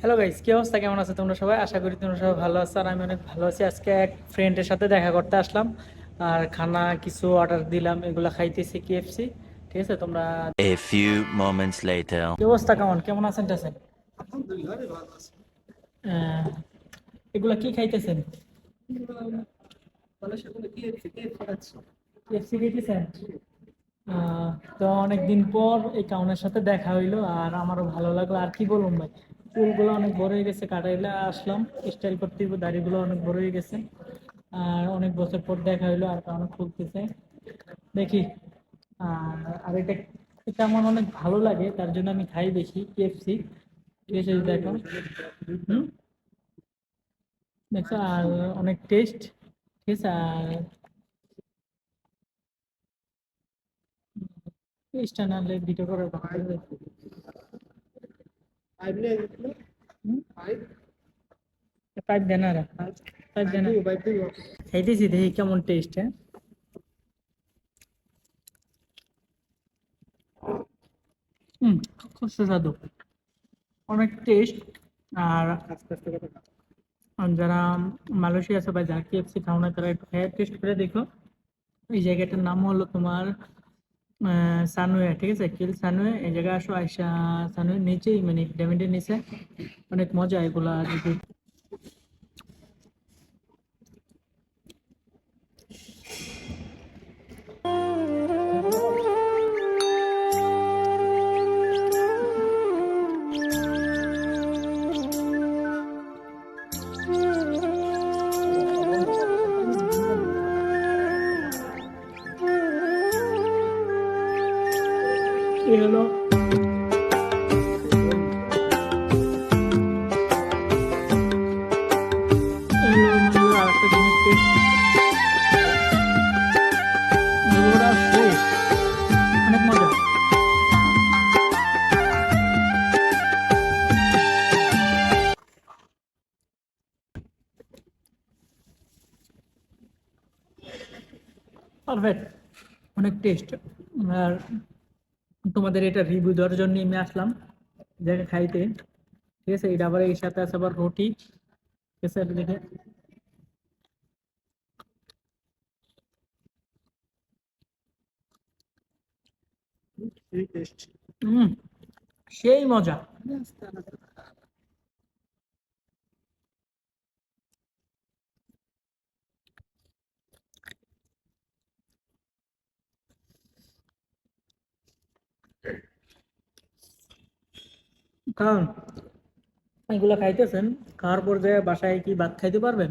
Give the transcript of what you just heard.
Hello guys কি অবস্থা? কেমন আছে তোমরা সবাই? আশা করি তোমরা সবাই ভালো আছো আর আমি অনেক ভালো আছি। আজকে এক ফ্রেন্ডের সাথে দেখা করতে আসলাম। আর খানা কিছু অর্ডার দিলাম এগুলো খাইতেছি কেএফসি ঠিক আছে তোমরা A few moments later. কি অবস্থা কেমন? কেমন আছেন টাছেন? আহ, এগুলা কি খাইতেছেন? কেএফসি খাইতেছেন? আহ, তো অনেকদিন পর এই কাউনের সাথে দেখা হইল আর আমারও ভালো লাগল। আর কি বলব ভাই? চুলগুলো অনেক বড় হয়ে গেছে, কাটাইলে আসলাম। স্টাইল করতে দাড়িগুলো অনেক বড় হয়ে গেছে। আর অনেক বছর পর দেখা হইল, আর কাউনে খুলতেছে। দেখি, আর এটা এটা আমার অনেক ভালো লাগে, তার জন্য আমি খাই বেশি কেএফসি ঠিক আছে দেখো। দেখছ, আর অনেক টেস্ট ঠিক আছে, আর টেস্টটা না হলে ভিডিও করার ভালো পাইপ দেন পাইপ দেন খাইতেছি দেখি কেমন টেস্ট হ্যাঁ হুম খুব সুস্বাদু অনেক টেস্ট আর যারা মালয়েশিয়া আছে বা যারা কেএফসি খাও না তারা একটু খেয়ে টেস্ট করে দেখো এই জায়গাটার নাম হলো তোমার সানুয়ে ঠিক আছে? কিল সানুয়ে এই জায়গায় আসো আইসা সানুয়ে নিচেই মানে ডেমিডের নিচে। অনেক মজা এগুলা, যদি অনেক মজা। পারফেক্ট। অনেক টেস্ট আর তোমাদের এটা রিভিউ দেওয়ার জন্য আমি আসলাম। জায়গা খাইতে। ঠিক আছে এটা আবার এর সাথে আছে আবার রুটি। ঠিক আছে দেখে। সেই মজা। কারণ এগুলো খাইতেছেন খাওয়ার পর যে বাসায় কি ভাত খাইতে পারবেন?